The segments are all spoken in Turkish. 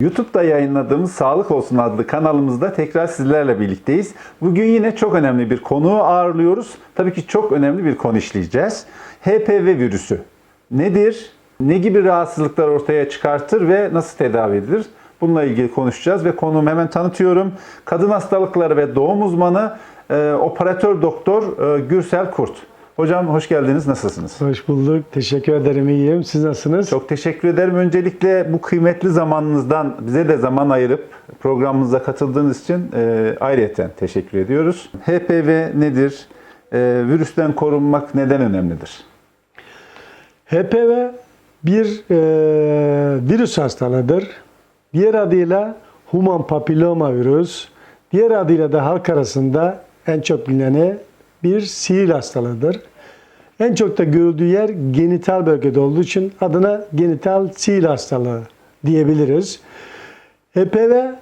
YouTube'da yayınladığımız Sağlık Olsun adlı kanalımızda tekrar sizlerle birlikteyiz. Bugün yine çok önemli bir konuğu ağırlıyoruz. Tabii ki çok önemli bir konu işleyeceğiz. HPV virüsü nedir? Ne gibi rahatsızlıklar ortaya çıkartır ve nasıl tedavi edilir? Bununla ilgili konuşacağız ve konuğumu hemen tanıtıyorum. Kadın hastalıkları ve doğum uzmanı e, operatör doktor e, Gürsel Kurt. Hocam hoş geldiniz. Nasılsınız? Hoş bulduk. Teşekkür ederim. İyiyim. Siz nasılsınız? Çok teşekkür ederim. Öncelikle bu kıymetli zamanınızdan bize de zaman ayırıp programımıza katıldığınız için e, ayrıyeten teşekkür ediyoruz. HPV nedir? E, virüsten korunmak neden önemlidir? HPV bir e, virüs hastalığıdır. Diğer adıyla human papilloma virüs. Diğer adıyla da halk arasında en çok bilineni bir sihir hastalığıdır. En çok da görüldüğü yer genital bölgede olduğu için adına genital sihir hastalığı diyebiliriz. HPV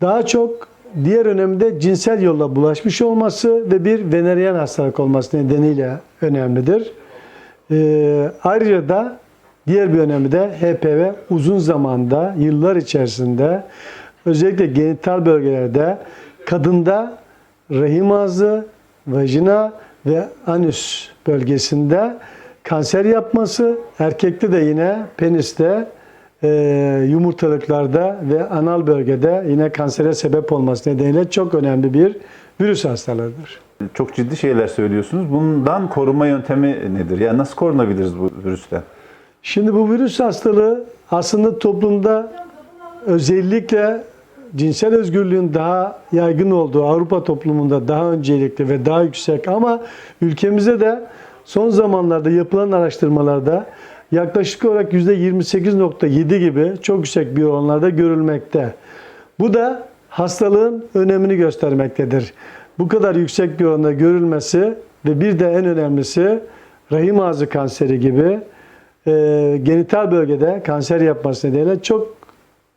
daha çok diğer önemde cinsel yolla bulaşmış olması ve bir veneryen hastalık olması nedeniyle önemlidir. Ee, ayrıca da diğer bir önemi de HPV uzun zamanda, yıllar içerisinde özellikle genital bölgelerde kadında rahim ağzı, vajina ve anüs bölgesinde kanser yapması, erkekte de yine peniste, e, yumurtalıklarda ve anal bölgede yine kansere sebep olması nedeniyle çok önemli bir virüs hastalığıdır. Çok ciddi şeyler söylüyorsunuz. Bundan korunma yöntemi nedir? Yani nasıl korunabiliriz bu virüsten? Şimdi bu virüs hastalığı aslında toplumda özellikle cinsel özgürlüğün daha yaygın olduğu Avrupa toplumunda daha öncelikli ve daha yüksek ama ülkemizde de son zamanlarda yapılan araştırmalarda yaklaşık olarak %28.7 gibi çok yüksek bir oranlarda görülmekte. Bu da hastalığın önemini göstermektedir. Bu kadar yüksek bir oranda görülmesi ve bir de en önemlisi rahim ağzı kanseri gibi e, genital bölgede kanser yapması nedeniyle çok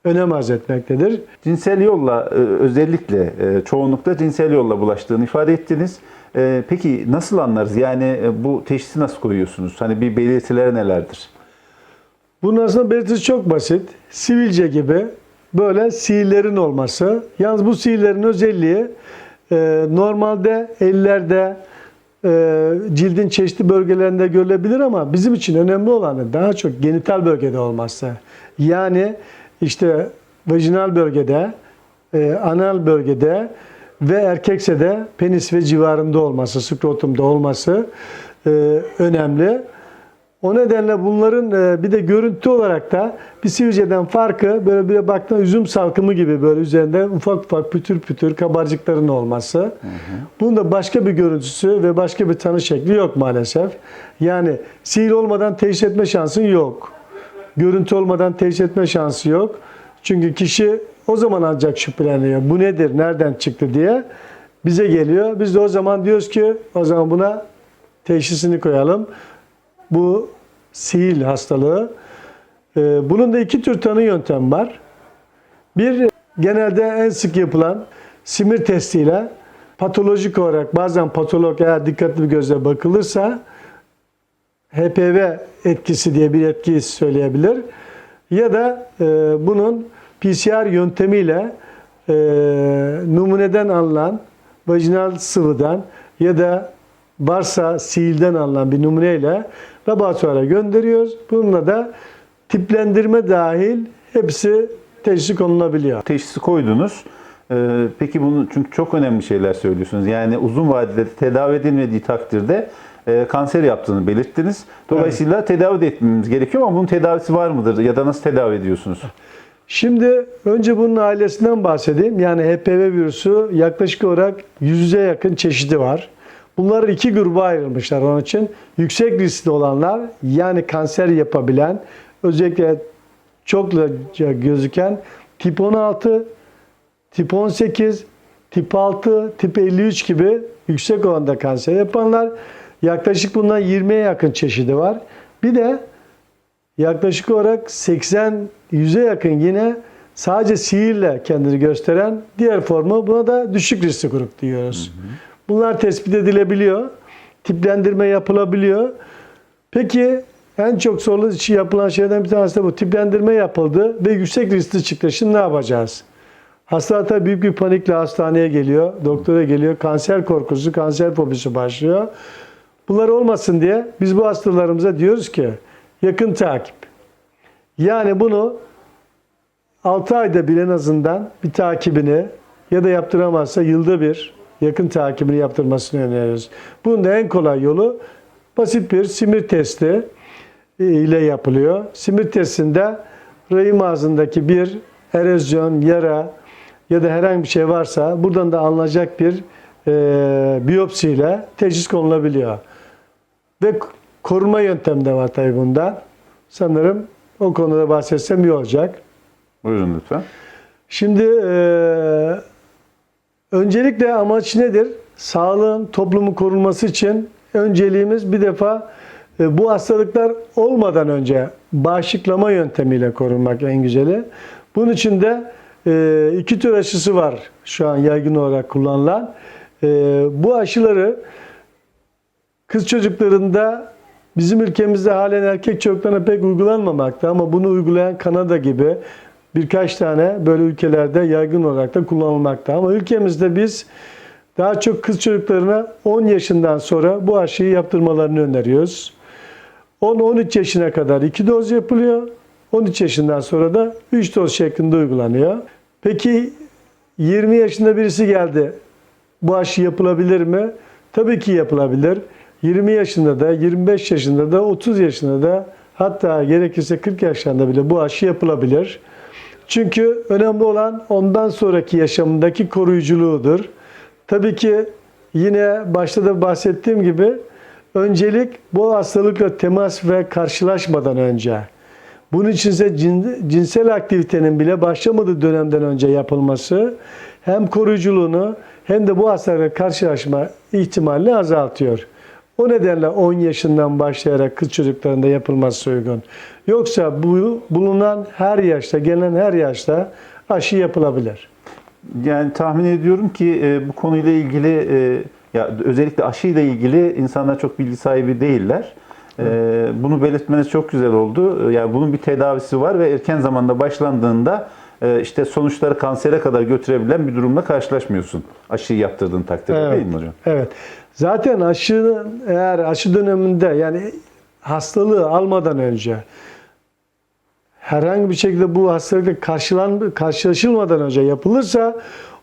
önem arz etmektedir. Cinsel yolla e, özellikle e, çoğunlukla cinsel yolla bulaştığını ifade ettiniz. E, Peki nasıl anlarız? Yani bu teşhisi nasıl koyuyorsunuz? Hani bir belirtileri nelerdir? Bunun aslında belirtisi çok basit. Sivilce gibi böyle sihirlerin olması. Yalnız bu sihirlerin özelliği normalde ellerde, cildin çeşitli bölgelerinde görülebilir ama bizim için önemli olanı daha çok genital bölgede olması. Yani işte vajinal bölgede, e, anal bölgede ve erkekse de penis ve civarında olması, skrotumda olması e, önemli. O nedenle bunların e, bir de görüntü olarak da bir sivilceden farkı böyle bir baktığında üzüm salkımı gibi böyle üzerinde ufak ufak pütür pütür kabarcıkların olması. Bunun da başka bir görüntüsü ve başka bir tanı şekli yok maalesef. Yani sihir olmadan teşhis etme şansın yok. Görüntü olmadan teşhis etme şansı yok. Çünkü kişi o zaman ancak şüpheleniyor. Bu nedir, nereden çıktı diye bize geliyor. Biz de o zaman diyoruz ki o zaman buna teşhisini koyalım. Bu sihir hastalığı. Ee, Bunun da iki tür tanı yöntem var. Bir genelde en sık yapılan simir testiyle patolojik olarak bazen patolog eğer dikkatli bir gözle bakılırsa HPV etkisi diye bir etki söyleyebilir. Ya da e, bunun PCR yöntemiyle e, numuneden alınan vajinal sıvıdan ya da varsa siilden alınan bir numuneyle laboratuvara gönderiyoruz. Bununla da tiplendirme dahil hepsi teşhis konulabiliyor. Teşhisi koydunuz. Ee, Peki bunu çünkü çok önemli şeyler söylüyorsunuz. Yani uzun vadede tedavi edilmediği takdirde e, kanser yaptığını belirttiniz. Dolayısıyla tedavi de etmemiz gerekiyor ama bunun tedavisi var mıdır ya da nasıl tedavi ediyorsunuz? Şimdi önce bunun ailesinden bahsedeyim. Yani HPV virüsü yaklaşık olarak yüze yakın çeşidi var. Bunlar iki gruba ayrılmışlar onun için. Yüksek riskli olanlar yani kanser yapabilen özellikle çokça gözüken tip 16, tip 18, tip 6, tip 53 gibi yüksek oranda kanser yapanlar. Yaklaşık bundan 20'ye yakın çeşidi var. Bir de yaklaşık olarak 80 100'e yakın yine sadece sihirle kendini gösteren diğer formu buna da düşük riskli grup diyoruz. Bunlar tespit edilebiliyor. Tiplendirme yapılabiliyor. Peki En çok sorulu işi yapılan şeylerden bir tanesi de bu. Tiplendirme yapıldı ve yüksek riskli çıktı. Şimdi ne yapacağız? Hasta tabii büyük bir panikle hastaneye geliyor, doktora geliyor, kanser korkusu, kanser fobisi başlıyor. Bunlar olmasın diye biz bu hastalarımıza diyoruz ki yakın takip. Yani bunu 6 ayda bir en azından bir takibini ya da yaptıramazsa yılda bir yakın takibini yaptırmasını öneriyoruz. Bunun da en kolay yolu basit bir simir testi e, ile yapılıyor. Simir testinde rahim ağzındaki bir erozyon, yara ya da herhangi bir şey varsa buradan da alınacak bir e, biyopsiyle teşhis konulabiliyor. Ve koruma yöntemi de var tabii bunda. Sanırım o konuda bahsetsem iyi olacak. Buyurun lütfen. Şimdi eee, öncelikle amaç nedir? Sağlığın toplumun korunması için önceliğimiz bir defa e, bu hastalıklar olmadan önce bağışıklama yöntemiyle korunmak en güzeli. Bunun için de e, iki tür aşısı var şu an yaygın olarak kullanılan. E, bu aşıları kız çocuklarında bizim ülkemizde halen erkek çocuklarına pek uygulanmamakta ama bunu uygulayan Kanada gibi birkaç tane böyle ülkelerde yaygın olarak da kullanılmakta. Ama ülkemizde biz daha çok kız çocuklarına 10 yaşından sonra bu aşıyı yaptırmalarını öneriyoruz. 10-13 yaşına kadar 2 doz yapılıyor. 13 yaşından sonra da 3 doz şeklinde uygulanıyor. Peki 20 yaşında birisi geldi. Bu aşı yapılabilir mi? Tabii ki yapılabilir. 20 yaşında da, 25 yaşında da, 30 yaşında da hatta gerekirse 40 yaşlarında bile bu aşı yapılabilir. Çünkü önemli olan ondan sonraki yaşamındaki koruyuculuğudur. Tabii ki yine başta da bahsettiğim gibi öncelik bu hastalıkla temas ve karşılaşmadan önce. Bunun için ise cin- cinsel aktivitenin bile başlamadığı dönemden önce yapılması hem koruyuculuğunu hem de bu hastalıkla karşılaşma ihtimalini azaltıyor. O nedenle 10 yaşından başlayarak kız çocuklarında yapılması uygun. Yoksa bu bulunan her yaşta, gelen her yaşta aşı yapılabilir. Yani tahmin ediyorum ki e, bu konuyla ilgili e, ya özellikle aşıyla ilgili insanlar çok bilgi sahibi değiller. E, bunu belirtmeniz çok güzel oldu. E, Yani bunun bir tedavisi var ve erken zamanda başlandığında işte sonuçları kansere kadar götürebilen bir durumla karşılaşmıyorsun. Aşıyı yaptırdığın takdirde değil mi hocam? Evet. Zaten aşı eğer aşı döneminde yani hastalığı almadan önce herhangi bir şekilde bu hastalıkla karşılan, karşılaşılmadan önce yapılırsa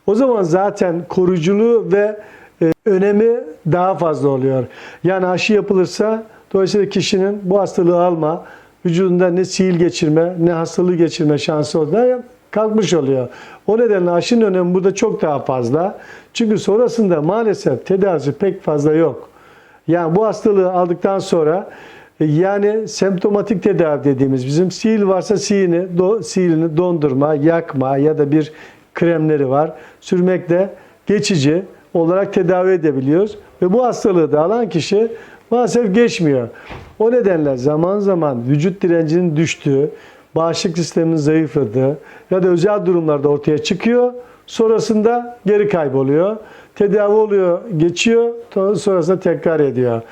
o zaman zaten koruyuculuğu ve e, önemi daha fazla oluyor. Yani aşı yapılırsa dolayısıyla kişinin bu hastalığı alma, vücudunda ne sihir geçirme ne hastalığı geçirme şansı orada kalkmış oluyor. O nedenle aşının önemi burada çok daha fazla. Çünkü sonrasında maalesef tedavisi pek fazla yok. Yani bu hastalığı aldıktan sonra e, yani semptomatik tedavi dediğimiz bizim sil varsa silini, do, silini dondurma, yakma ya da bir kremleri var. Sürmekle geçici olarak tedavi edebiliyoruz. Ve bu hastalığı da alan kişi maalesef geçmiyor. O nedenle zaman zaman vücut direncinin düştüğü, bağışıklık sisteminin zayıfladığı ya da özel durumlarda ortaya çıkıyor. Sonrasında geri kayboluyor. Tedavi oluyor, geçiyor, sonrasında tekrar ediyor.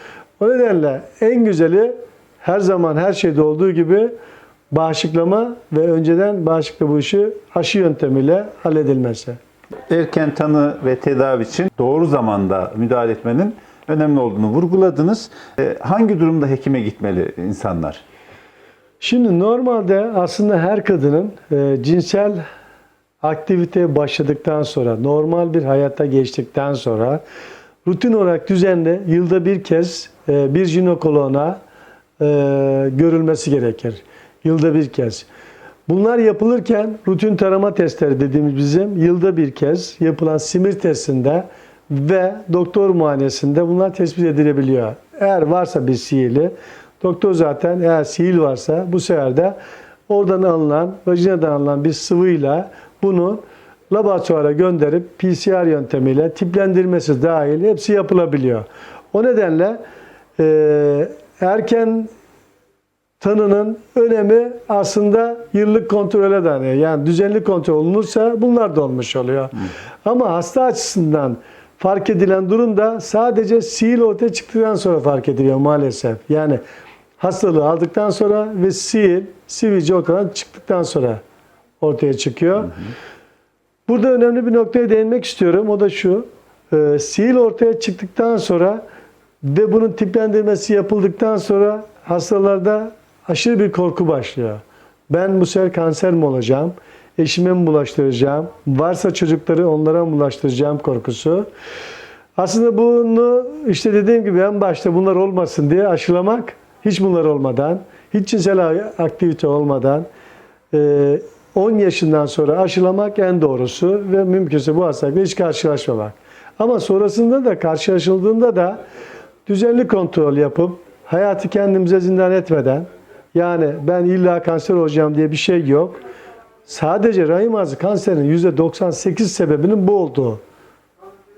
O nedenle en güzeli her zaman her şeyde olduğu gibi bağışıklama ve önceden bağışıklık bu işi aşı yöntemiyle halledilmesi. Erken tanı ve tedavi için doğru zamanda müdahale etmenin önemli olduğunu vurguladınız. E, Hangi durumda hekime gitmeli insanlar? Şimdi normalde aslında her kadının e, cinsel aktiviteye başladıktan sonra, normal bir hayata geçtikten sonra rutin olarak düzenli yılda bir kez e, bir jinekoloğuna e, görülmesi gerekir. Yılda bir kez. Bunlar yapılırken rutin tarama testleri dediğimiz bizim yılda bir kez yapılan simir testinde ve doktor muayenesinde bunlar tespit edilebiliyor. Eğer varsa bir sihirli, doktor zaten eğer sihir varsa bu sefer de oradan alınan, vajinadan alınan bir sıvıyla bunu laboratuvara gönderip PCR yöntemiyle tiplendirmesi dahil hepsi yapılabiliyor. O nedenle e, erken tanının önemi aslında yıllık kontrole dayanıyor. Yani düzenli kontrol olunursa bunlar da olmuş oluyor. Ama hasta açısından fark edilen durum da sadece sihir ortaya çıktıktan sonra fark ediliyor maalesef. Yani hastalığı aldıktan sonra ve sil, sivilce ortadan çıktıktan sonra ortaya çıkıyor. Burada önemli bir noktaya değinmek istiyorum. O da şu. E, sil ortaya çıktıktan sonra ve bunun tiplendirmesi yapıldıktan sonra hastalarda aşırı bir korku başlıyor. Ben bu sefer kanser mi olacağım? Eşime mi bulaştıracağım? Varsa çocukları onlara mı bulaştıracağım korkusu. Aslında bunu işte dediğim gibi en başta bunlar olmasın diye aşılamak hiç bunlar olmadan, hiç cinsel aktivite olmadan e, 10 yaşından sonra aşılamak en doğrusu ve mümkünse bu hastalıkla hiç karşılaşmamak. Ama sonrasında da karşılaşıldığında da düzenli kontrol yapıp hayatı kendimize zindan etmeden yani ben illa kanser olacağım diye bir şey yok. Sadece rahim ağzı kanserinin %98 sebebinin bu olduğu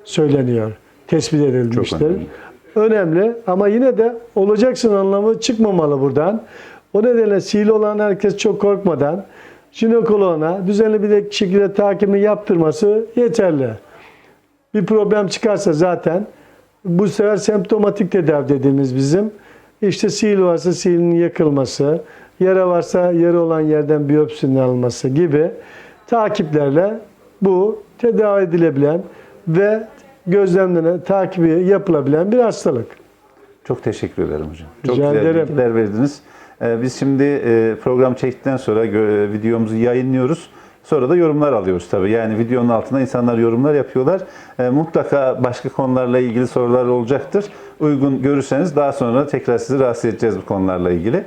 söyleniyor. Tespit edilmiştir. önemli. Önemli. ama yine de olacaksın anlamı çıkmamalı buradan. O nedenle sihirli olan herkes çok korkmadan jinekoloğuna düzenli bir şekilde takibini yaptırması yeterli. Bir problem çıkarsa zaten bu sefer semptomatik tedavi dediğimiz bizim işte sil varsa silin yakılması, yara varsa yara olan yerden biyopsinin alınması gibi takiplerle bu tedavi edilebilen ve gözlemlenen, takibi yapılabilen bir hastalık. Çok teşekkür ederim hocam. Çok Rica güzel ederim. bilgiler verdiniz. Ee, Biz şimdi e, program çektikten sonra gö- videomuzu yayınlıyoruz. Sonra da yorumlar alıyoruz tabii. Yani videonun altına insanlar yorumlar yapıyorlar. Ee, Mutlaka başka konularla ilgili sorular olacaktır. Uygun görürseniz daha sonra tekrar sizi rahatsız edeceğiz bu konularla ilgili.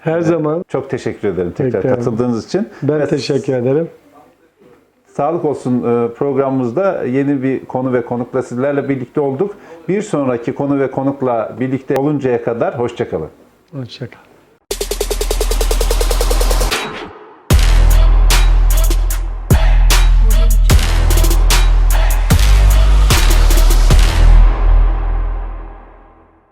Her zaman Çok teşekkür ederim tekrar Peki. katıldığınız için. ben Evet, teşekkür ederim. Sağlık olsun e, programımızda yeni bir konu ve konukla sizlerle birlikte olduk. Bir sonraki konu ve konukla birlikte oluncaya kadar hoşçakalın. Hoşçakalın.